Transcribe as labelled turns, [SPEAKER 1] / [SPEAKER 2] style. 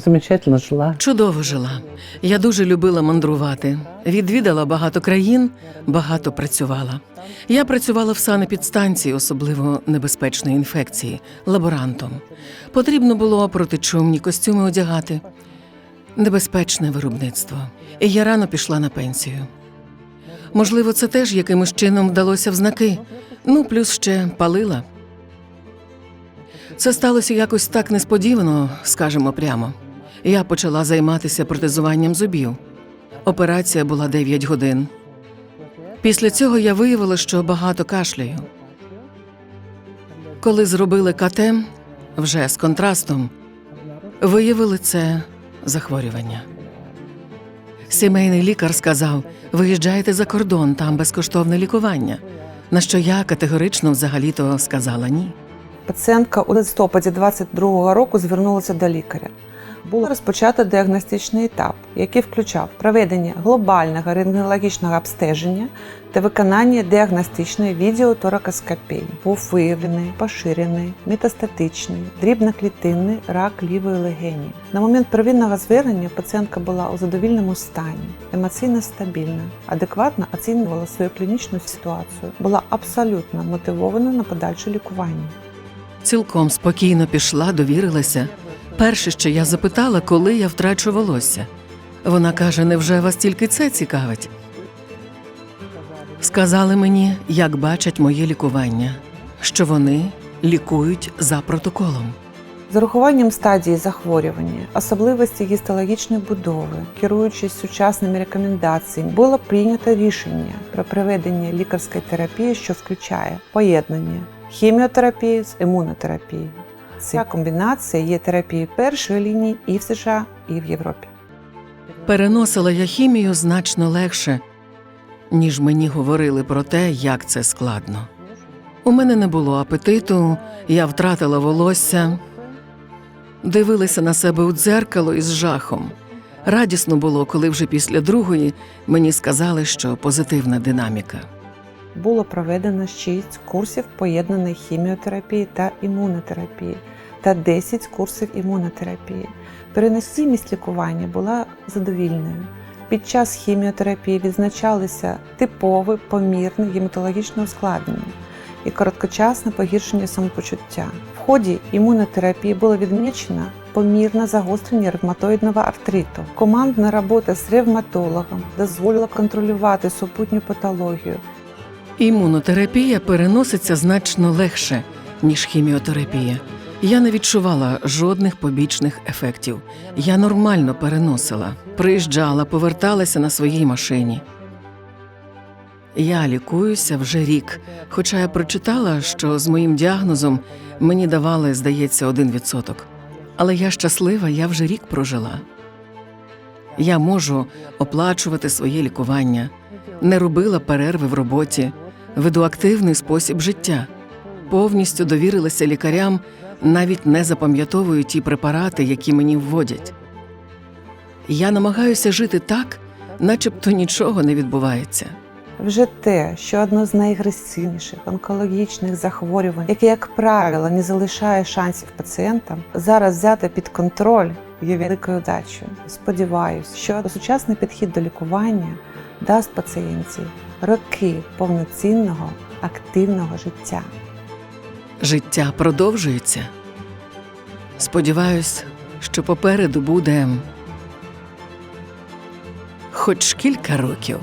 [SPEAKER 1] замечательно жила.
[SPEAKER 2] Чудово жила. Я дуже любила мандрувати. Відвідала багато країн, багато працювала. Я працювала в санепідстанції, особливо небезпечної інфекції, лаборантом. Потрібно було протичумні костюми одягати. Небезпечне виробництво. І я рано пішла на пенсію. Можливо, це теж якимось чином вдалося в знаки. Ну, плюс ще палила. Це сталося якось так несподівано, скажемо прямо. Я почала займатися протезуванням зубів. Операція була 9 годин. Після цього я виявила, що багато кашляю. Коли зробили КТ, вже з контрастом, виявили це захворювання. Сімейний лікар сказав: виїжджайте за кордон, там безкоштовне лікування. На що я категорично взагалі-то сказала ні.
[SPEAKER 3] Пацієнтка у листопаді 22-го року звернулася до лікаря. Було розпочато діагностичний етап, який включав проведення глобального рентгенологічного обстеження та виконання діагностичної відеоторакоскопії. Був виявлений поширений метастатичний дрібноклітинний рак лівої легені. На момент первинного звернення пацієнтка була у задовільному стані, емоційно стабільна, адекватно оцінювала свою клінічну ситуацію, була абсолютно мотивована на подальше лікування.
[SPEAKER 2] Цілком спокійно пішла, довірилася. Перше, що я запитала, коли я втрачу волосся. Вона каже: невже вас тільки це цікавить? Сказали мені, як бачать моє лікування, що вони лікують за протоколом.
[SPEAKER 3] З урахуванням стадії захворювання, особливості гістологічної будови, керуючись сучасними рекомендаціями, було прийнято рішення про проведення лікарської терапії, що включає поєднання хіміотерапії з імунотерапією. Ця комбінація є терапією першої лінії і в США, і в Європі.
[SPEAKER 2] Переносила я хімію значно легше, ніж мені говорили про те, як це складно. У мене не було апетиту, я втратила волосся, дивилася на себе у дзеркало із жахом. Радісно було, коли вже після другої мені сказали, що позитивна динаміка.
[SPEAKER 3] Було проведено 6 курсів поєднаної хіміотерапії та імунотерапії та 10 курсів імунотерапії. Переносимість лікування була задовільною. Під час хіміотерапії відзначалися типове помірне гематологічне ускладнення і короткочасне погіршення самопочуття. В ході імунотерапії було відмічено помірне загострення ревматоїдного артриту. Командна робота з ревматологом дозволила контролювати супутню патологію
[SPEAKER 2] Імунотерапія переноситься значно легше, ніж хіміотерапія. Я не відчувала жодних побічних ефектів. Я нормально переносила, приїжджала, поверталася на своїй машині. Я лікуюся вже рік, хоча я прочитала, що з моїм діагнозом мені давали, здається, один відсоток. Але я щаслива, я вже рік прожила. Я можу оплачувати своє лікування, не робила перерви в роботі, веду активний спосіб життя, повністю довірилася лікарям, навіть не запам'ятовую ті препарати, які мені вводять. Я намагаюся жити так, начебто нічого не відбувається.
[SPEAKER 3] Вже те, що одно з найагресивніших онкологічних захворювань, яке, як правило, не залишає шансів пацієнтам, зараз взяти під контроль є великою удачею. Сподіваюсь, що сучасний підхід до лікування дасть пацієнтів роки повноцінного активного життя.
[SPEAKER 2] Життя продовжується. Сподіваюсь, що попереду буде хоч кілька років.